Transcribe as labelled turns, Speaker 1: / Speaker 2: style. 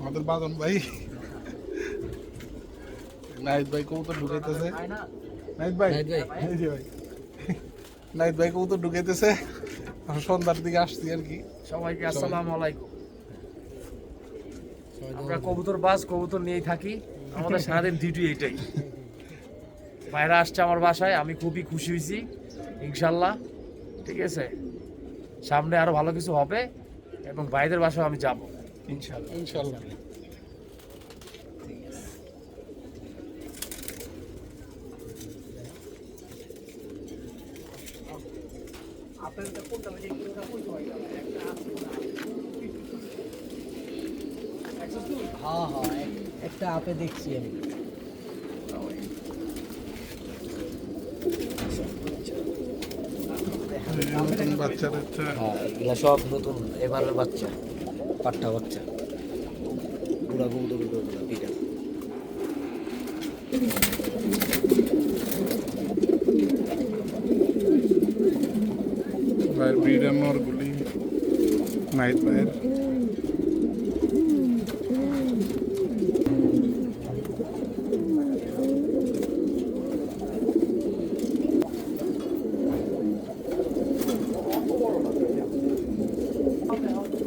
Speaker 1: আমাদের বাদন ভাই। নাহিদ ভাই কবুতর ঢুকাইতেছে। নাহিদ ভাই?
Speaker 2: ভাই।
Speaker 1: এই যে ভাই। কবুতর ঢুকাইতেছে। আমরা সন্ধ্যার দিকে আসছি আর কি।
Speaker 3: সবাইকে আসসালামু আলাইকুম। আমরা কবুতর বাস কবুতর নিয়েই থাকি। আমাদের সারাদিন ডিউটি এটাই বাইরে আসছে আমার বাসায় আমি খুবই খুশি হয়েছি ইনশাল্লাহ। ঠিক আছে? সামনে আরও ভালো কিছু হবে এবং ভাইদের বাসায় আমি যাব। ইনশাল্লাহ
Speaker 1: ইনশাল্লাহ
Speaker 2: হ্যাঁ হ্যাঁ একটা আপে দেখছি আমি।
Speaker 1: বাচ্চাদের তো
Speaker 2: হ্যাঁ এগুলা সব নতুন এবারের বাচ্চা। পাট্টা বাচ্চা পুরা গুঁড়ো গুঁড়ো গুঁড়ো পিঠা।
Speaker 1: ভাইয়ের ব্রিডের নাইট ভাইয়ের। Okay.